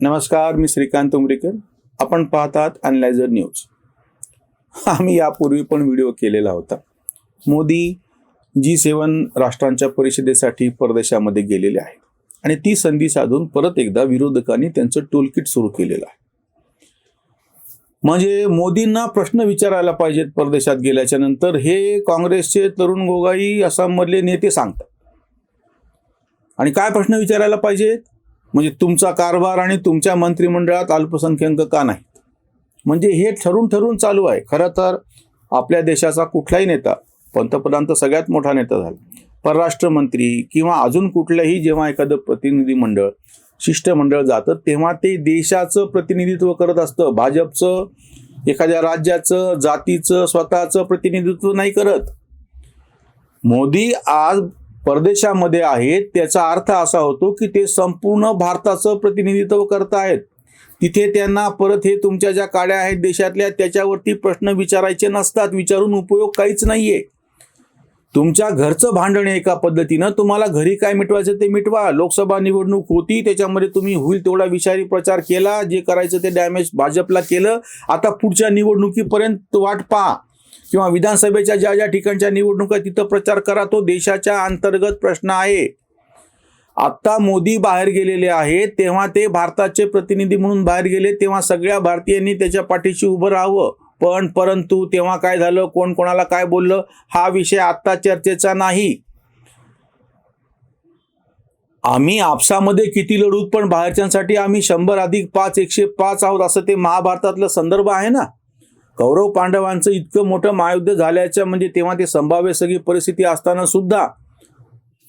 नमस्कार मी श्रीकांत उमरीकर. आपण पाहतात अनलायझर न्यूज आम्ही यापूर्वी पण व्हिडिओ केलेला होता. मोदी जी सेवन राष्ट्रांच्या परिषदेसाठी परदेशामध्ये गेलेले आहेत आणि ती संधी साधून परत एकदा विरोधकांनी त्यांचं टोलकिट सुरू केलेलं आहे. म्हणजे मोदींना प्रश्न विचारायला पाहिजेत परदेशात गेल्याच्यानंतर हे काँग्रेसचे तरुण गोगाई आसाममधले नेते सांगतात. आणि काय प्रश्न विचारायला पाहिजेत? म्हणजे तुमचा कारभार आणि तुमच्या मंत्रिमंडळात अल्पसंख्याक का नाहीत म्हणजे हे ठरून ठरून चालू आहे. खरं तर आपल्या देशाचा कुठलाही नेता पंतप्रधान तर सगळ्यात मोठा नेता झाला. परराष्ट्र मंत्री किंवा अजून कुठलंही जेव्हा एखादं प्रतिनिधी मंडळ शिष्टमंडळ जातं तेव्हा ते देशाचं प्रतिनिधित्व करत असतं. भाजपचं एखाद्या राज्याचं जातीचं स्वतःचं प्रतिनिधित्व नाही करत. मोदी आज परदेशामध्ये आहेत त्याचा अर्थ असा होतो की ते संपूर्ण भारताचं प्रतिनिधित्व करत आहेत. तिथे त्यांना परत हे तुमच्या ज्या काड्या आहेत देशातल्या त्याच्यावरती प्रश्न विचारायचे नसतात विचारून उपयोग काहीच नाहीये. तुमच्या घरचं भांडण आहे एका पद्धतीनं तुम्हाला घरी काय मिटवायचं ते मिटवा. लोकसभा निवडणूक होती त्याच्यामध्ये तुम्ही होईल तेवढा विषारी प्रचार केला जे करायचं ते डॅमेज भाजपला केलं. आता पुढच्या निवडणुकीपर्यंत वाट पहा. किंवा विधानसभेच्या ज्या ज्या ठिकाणच्या निवडणुका तिथं प्रचार करा तो देशाच्या अंतर्गत प्रश्न आहे. आत्ता मोदी बाहेर गेलेले आहेत तेव्हा ते भारताचे प्रतिनिधी म्हणून बाहेर गेले तेव्हा सगळ्या भारतीयांनी त्याच्या पाठीशी उभं राहावं. पण परंतु तेव्हा काय झालं कोण कोणाला काय बोललं हा विषय आत्ता चर्चेचा नाही. आम्ही आपसामध्ये किती लढूत पण बाहेरच्यांसाठी आम्ही शंभर अधिक पाच एकशे पाच आहोत असं ते महाभारतातलं संदर्भ आहे ना. कौरव पांडवांचं इतकं मोठं महायुद्ध झाल्याच्या म्हणजे तेव्हा ते संभाव्य सगळी परिस्थिती असताना सुद्धा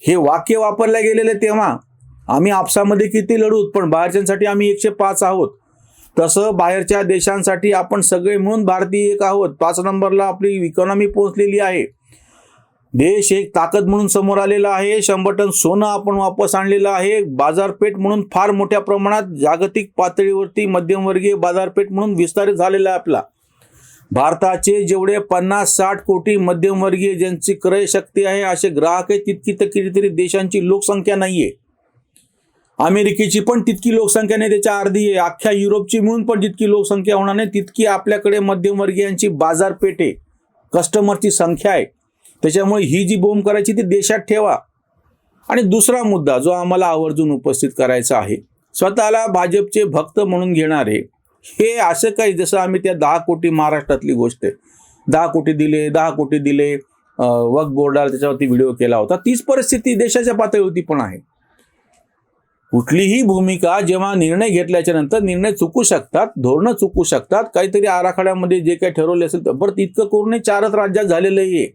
हे वाक्य वापरल्या गेलेले तेव्हा आम्ही आपसामध्ये किती लढूत पण बाहेरच्यांसाठी आम्ही एकशे पाच आहोत. तसं बाहेरच्या देशांसाठी आपण सगळे म्हणून भारतीय एक आहोत. पाच नंबरला आपली इकॉनॉमी पोहोचलेली आहे. देश एक ताकद म्हणून समोर आलेला आहे. शंभर टन सोनं आपण वापस आणलेलं आहे. बाजारपेठ म्हणून फार मोठ्या प्रमाणात जागतिक पातळीवरती मध्यमवर्गीय बाजारपेठ म्हणून विस्तारित झालेला आहे आपला. भारताचे जेवढे पन्नास साठ कोटी मध्यमवर्गीय ज्यांची क्रय शक्ती आहे असे ग्राहक आहे तितकी तर कितीतरी देशांची लोकसंख्या नाही आहे अमेरिकेची पण तितकी लोकसंख्या नाही त्याच्या अर्धी आहे. अख्ख्या युरोपची म्हणून पण जितकी लोकसंख्या होणार नाही तितकी आपल्याकडे मध्यमवर्गीयांची बाजारपेठ आहे कस्टमरची संख्या आहे. त्याच्यामुळे ही जी बोंब करायची ती देशात ठेवा. आणि दुसरा मुद्दा जो आम्हाला आवर्जून उपस्थित करायचा आहे स्वतःला भाजपचे भक्त म्हणून घेणारे हे असं काही जसं आम्ही त्या दहा कोटी महाराष्ट्रातली गोष्ट आहे. दहा कोटी दिले दहा कोटी दिले वक बोर्डाला त्याच्यावरती व्हिडिओ केला होता. तीच परिस्थिती देशाच्या पातळीवरती पण आहे. कुठलीही भूमिका जेव्हा निर्णय घेतल्याच्या नंतर निर्णय चुकू शकतात धोरणं चुकू शकतात काहीतरी आराखड्यामध्ये जे काही ठरवले असेल तर बरं इतकं करून चारच राज्यात झालेलं आहे.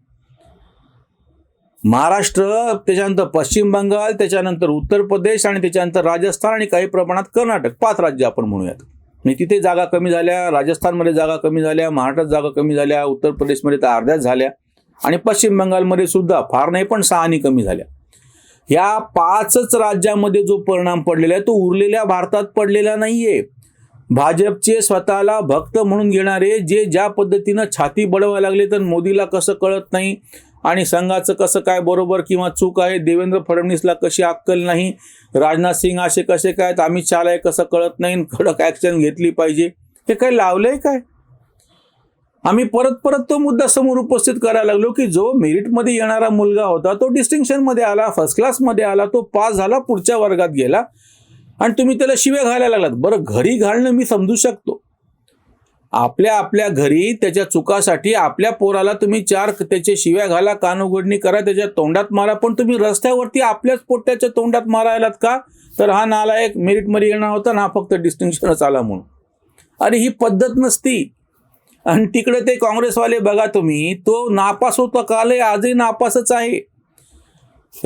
महाराष्ट्र त्याच्यानंतर पश्चिम बंगाल त्याच्यानंतर उत्तर प्रदेश आणि त्याच्यानंतर राजस्थान आणि काही प्रमाणात कर्नाटक पाच राज्य आपण म्हणूयात. म्हणजे तिथे जागा कमी झाल्या राजस्थानमध्ये जागा कमी झाल्या महाराष्ट्रात जागा कमी झाल्या उत्तर प्रदेशमध्ये तर अर्ध्याच झाल्या आणि पश्चिम बंगालमध्ये सुद्धा फार नाही पण सहानी कमी झाल्या. ह्या पाचच राज्यामध्ये जो परिणाम पडलेला आहे तो उरलेल्या भारतात पडलेला नाहीये. भाजपचे स्वतःला भक्त म्हणून घेणारे जे ज्या पद्धतीनं छाती बडवायला लागले तर मोदीला कसं कळत नाही आणि संघाचं कसं काय बरोबर किंवा चूक आहे देवेंद्र फडणवीसला कशी अक्कल नाही राजनाथ सिंग असे कसे काय तर अमित शहाला आहे कसं कळत नाही कडक ॲक्शन घेतली पाहिजे हे काय लावलंय काय? आम्ही परत परत तो मुद्दा समोर उपस्थित करायला लागलो की जो मेरिटमध्ये येणारा मुलगा होता तो डिस्टिंक्शनमध्ये आला फर्स्ट क्लासमध्ये आला तो पास झाला पुढच्या वर्गात गेला आणि तुम्ही त्याला शिव्या घालायला लागलात. बरं घरी घालणं मी समजू शकतो. आपल्या आपल्या घरी त्याच्या चुकासाठी आपल्या पोराला तुम्ही चार त्याचे शिव्या घाला कानउघडणी करा त्याच्या तोंडात मारा. पण तुम्ही रस्त्यावरती आपल्याच पोट्याच्या तोंडात मारायलात का? तर हा नाला एक मेरिटमध्ये येणार होता ना हा फक्त डिस्टिंक्शनच आला म्हणून. अरे ही पद्धत नसती. आणि तिकडे ते काँग्रेसवाले बघा तुम्ही तो नापास होता काल आजही नापासच आहे.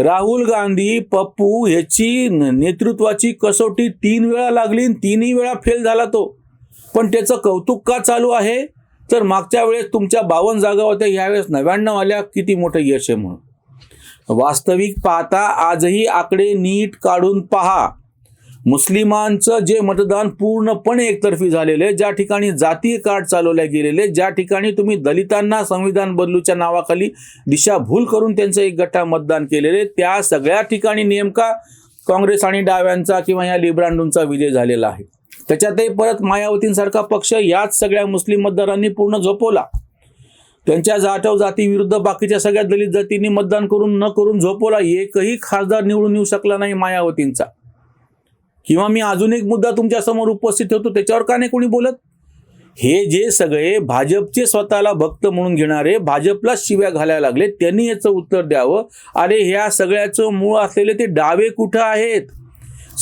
राहुल गांधी पप्पू ह्याची न- नेतृत्वाची कसोटी तीन वेळा लागली आणि तीनही वेळा फेल झाला तो. पण त्याचं कौतुक का चालू आहे? तर मागच्या वेळेस तुमच्या बावन्न जागा होत्या यावेळेस नव्याण्णव आल्या. किती मोठं यश आहे म्हणून. वास्तविक पाहता आजही आकडे नीट काढून पहा. मुस्लिमांचं जे मतदान पूर्णपणे एकतर्फी झालेलं आहे ज्या ठिकाणी जातीय कार्ड चालवल्या गेलेले ज्या ठिकाणी तुम्ही दलितांना संविधान बदलूच्या नावाखाली दिशाभूल करून त्यांचं एक गट्टा मतदान केलेले त्या सगळ्या ठिकाणी नेमका काँग्रेस आणि डाव्यांचा किंवा या लिब्रांडूंचा विजय झालेला आहे. त्याच्यातही परत मायावतींसारखा पक्ष याच सगळ्या मुस्लिम मतदारांनी पूर्ण झोपवला. त्यांच्या जाटव जातीविरुद्ध बाकीच्या सगळ्या दलित जातींनी मतदान करून न करून झोपवला एकही खासदार निवडून येऊ शकला नाही मायावतींचा. किंवा मी अजून एक मुद्दा तुमच्यासमोर उपस्थित ठेवतो त्याच्यावर का नाही कोणी बोलत? हे जे सगळे भाजपचे स्वतःला भक्त म्हणून घेणारे भाजपला शिव्या घालायला लागले त्यांनी याचं उत्तर द्यावं. अरे ह्या सगळ्याचं मूळ असलेले ते डावे कुठं आहेत?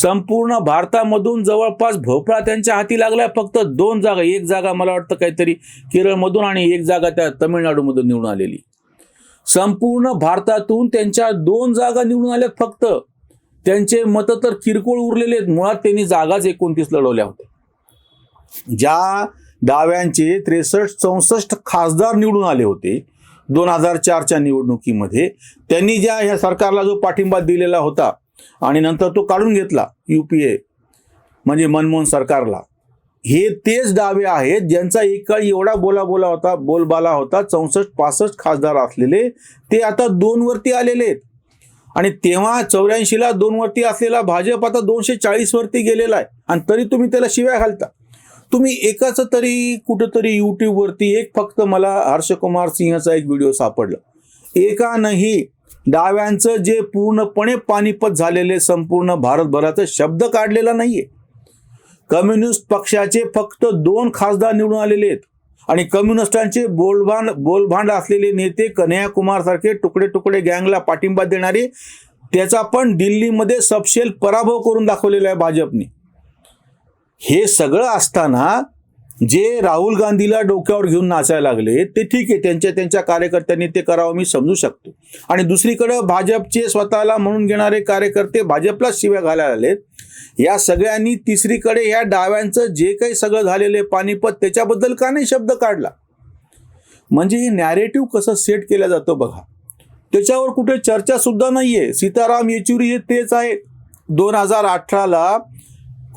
संपूर्ण भारतामधून जवळपास भोपळा त्यांच्या हाती लागलाय. फक्त दोन जागा एक जागा मला वाटतं काहीतरी केरळमधून आणि एक जागा त्या तमिळनाडूमधून निवडून आलेली. संपूर्ण भारतातून त्यांच्या दोन जागा निवडून आल्यात फक्त. त्यांचे मत तर किरकोळ उरलेले आहेत. मुळात त्यांनी जागाच एकोणतीस लढवल्या होत्या. ज्या डाव्यांचे त्रेसष्ट चौसष्ट खासदार निवडून आले होते दोन हजार चारच्या निवडणुकीमध्ये त्यांनी ज्या ह्या सरकारला जो पाठिंबा दिलेला होता आणि नंतर तो काढून घेतला यू पी ए म्हणजे मनमोहन सरकारला. हे तेच डावे आहेत ज्यांचा एक काळ एवढा बोला बोला होता बोलबाला होता चौसष्ट पासष्ट खासदार असलेले ते आता दोनवरती आलेले आहेत. आणि तेव्हा चौऱ्याऐंशीला दोनवरती असलेला भाजप आता दोनशे चाळीसवरती गेलेला आहे. आणि तरी तुम्ही त्याला शिव्या घालता. तुम्ही एकाच तरी कुठंतरी यूट्यूबवरती एक फक्त मला हर्षकुमार सिंहचा एक व्हिडिओ सापडला. एकानंही डाव्यांचं जे पूर्णपणे पानिपत झालेले संपूर्ण भारतभराचं शब्द काढलेला नाहीये. कम्युनिस्ट पक्षाचे फक्त दोन खासदार निवडून आलेले आहेत. आणि कम्युनिस्टांचे बोलभांड बोलभांड असलेले नेते कन्हैया सारखे तुकडे तुकडे गँगला पाठिंबा देणारे त्याचा पण दिल्लीमध्ये सबशेल पराभव करून दाखवलेला आहे भाजपने. हे सगळं असताना जे राहुल गांधीला डोक्यावर घेऊन नाचायला लागले ते ठीक आहे. त्यांच्या त्यांच्या कार्यकर्त्यांनी ते करावं मी समजू शकतो. आणि दुसरीकडं भाजपचे स्वतःला म्हणून घेणारे कार्यकर्ते भाजपलाच शिव्या घालायला आलेत या सगळ्यांनी तिसरीकडे ह्या डाव्यांचं जे काही सगळं झालेलं आहे पानिपत त्याच्याबद्दल का नाही शब्द काढला? म्हणजे हे नॅरेटिव्ह कसं सेट केलं जातं बघा. त्याच्यावर कुठे चर्चा सुद्धा नाहीये. सीताराम येचुरी हे तेच आहेत. दोन हजार अठराला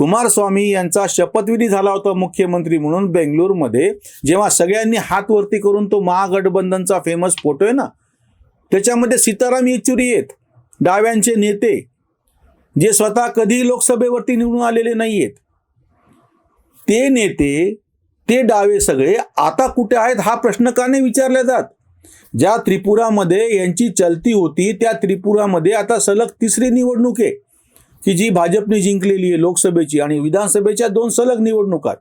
कुमारस्वामी यांचा शपथविधी झाला होता मुख्यमंत्री म्हणून बेंगलोरमध्ये. जेव्हा सगळ्यांनी हात वरती करून तो महागठबंधनचा फेमस फोटो आहे ना त्याच्यामध्ये सीताराम येचुरी आहेत डाव्यांचे नेते जे स्वतः कधी लोकसभेवरती निवडून आलेले नाही आहेत ते नेते ते डावे सगळे आता कुठे आहेत हा प्रश्न का नाही विचारला जात? ज्या त्रिपुरामध्ये यांची चलती होती त्या त्रिपुरामध्ये आता सलग तिसरी निवडणूक आहे. की जी भाजपने जिंकलेली आहे लोकसभेची आणि विधानसभेच्या दोन सलग निवडणुकात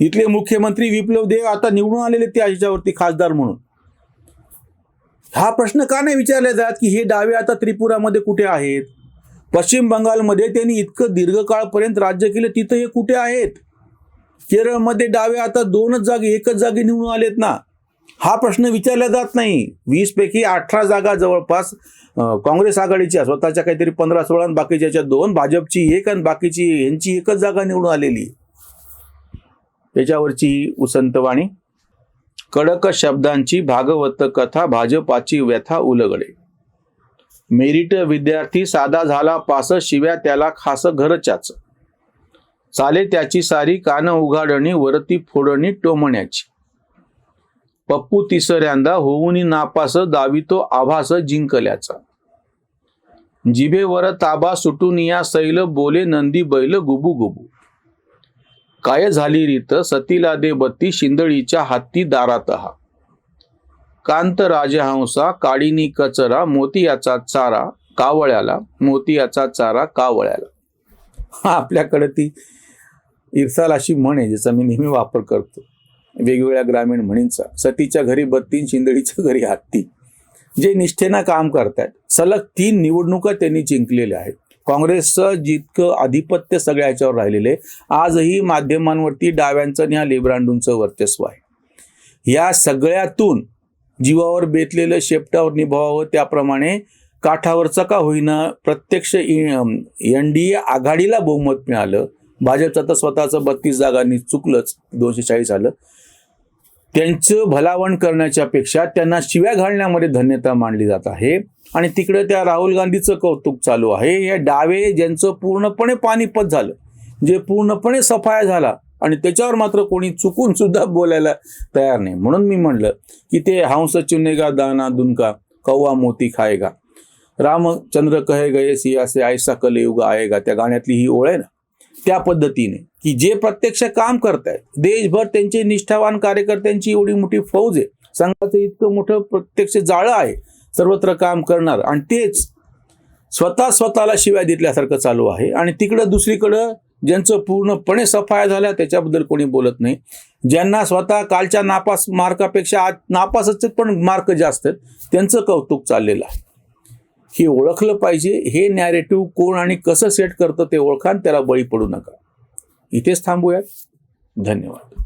तिथले मुख्यमंत्री विप्लव देव आता निवडून आलेले ते याच्यावरती खासदार म्हणून. हा प्रश्न का नाही विचारला जात की हे डावे आता त्रिपुरामध्ये कुठे आहेत? पश्चिम बंगालमध्ये त्यांनी इतकं दीर्घकाळपर्यंत राज्य केलं तिथं हे कुठे आहेत? केरळमध्ये डावे आता दोनच जागी एकच जागी निवडून आलेत ना. हा प्रश्न विचारला जात नाही. वीस पैकी अठरा जागा जवळपास काँग्रेस आघाडीच्या स्वतःच्या काहीतरी पंधरा सोळा आणि बाकीच्या दोन भाजपची एक आणि बाकीची यांची एकच जागा निवडून आलेली. त्याच्यावरची उसंतवाणी कडक शब्दांची भागवत कथा भाजपाची व्यथा उलगडे. मेरिट विद्यार्थी साधा झाला पास शिव्या त्याला खास घरच्याच. चाले त्याची सारी कान उघाडणी वरती फोडणी टोमण्याची. पप्पू तिसऱ्यांदा होऊनी नापास दावितो आभास जिंकल्याचा. जिभेवर ताबा सुटून या सैल बोले नंदी बैल गुबू गुबू. काय झाली रीत? सतीला दे बत्ती शिंदळीच्या हत्ती दारात हा. कांत राजहंसा काळीनी कचरा मोतियाचा चारा कावळ्याला मोतियाचा चारा कावळ्याला. हा आपल्याकडे ती इरसाल अशी म्हण आहे ज्याचा मी नेहमी वापर करतो. वेगवेगळ्या ग्रामीण म्हणींचा सतीच्या घरी बत्तीन शिंदळीच्या घरी हत्ती. जे निष्ठेनं काम करतात. सलग तीन निवडणुका त्यांनी जिंकलेल्या आहेत. काँग्रेसचं जितकं आधिपत्य सगळ्या ह्याच्यावर राहिलेले आजही माध्यमांवरती डाव्यांचं आणि ह्या लेब्रांडूंचं वर्चस्व आहे. या सगळ्यातून जीवावर बेतलेलं शेपटावर निभावावं त्याप्रमाणे काठावरचं का होईना प्रत्यक्ष एन डी ए आघाडीला बहुमत मिळालं भाजपचं तर स्वतःचं बत्तीस जागांनी चुकलंच दोनशे चाळीस आलं. त्यांचं भलावण करण्याच्या पेक्षा त्यांना शिव्या घालण्यामध्ये धन्यता मानली जात आहे. आणि तिकडे त्या राहुल गांधीचं कौतुक चालू आहे. हे डावे ज्यांचं पूर्णपणे पानिपत झालं जे पूर्णपणे सफाया झाला आणि त्याच्यावर मात्र कोणी चुकून सुद्धा बोलायला तयार नाही. म्हणून मी म्हणलं की ते हंस चुनेगा दाना दुनका कौवा मोती खायगा. रामचंद्र कहे गये सिया असे आयसा कलयुग आएगा त्या गाण्यातली ही ओळ आहे ना त्या पद्धतीने की जे प्रत्यक्ष काम करतायत देशभर त्यांचे निष्ठावान कार्यकर्त्यांची एवढी मोठी फौज आहे. संघाचं इतकं मोठं प्रत्यक्ष जाळं आहे सर्वत्र काम करणार. आणि तेच स्वतः स्वतःला शिव्या दिल्यासारखं चालू आहे. आणि तिकडं दुसरीकडं ज्यांचं पूर्णपणे सफाया झाल्या त्याच्याबद्दल कोणी बोलत नाही. ज्यांना स्वतः कालच्या नापास मार्कापेक्षा आज नापासच पण मार्क जास्त आहेत त्यांचं कौतुक चाललेलं आहे. हे ओळखलं पाहिजे हे नॅरेटिव्ह कोण आणि कसं सेट करतं ते ओळखा त्याला बळी पडू नका. इथेच थांबूयात. धन्यवाद.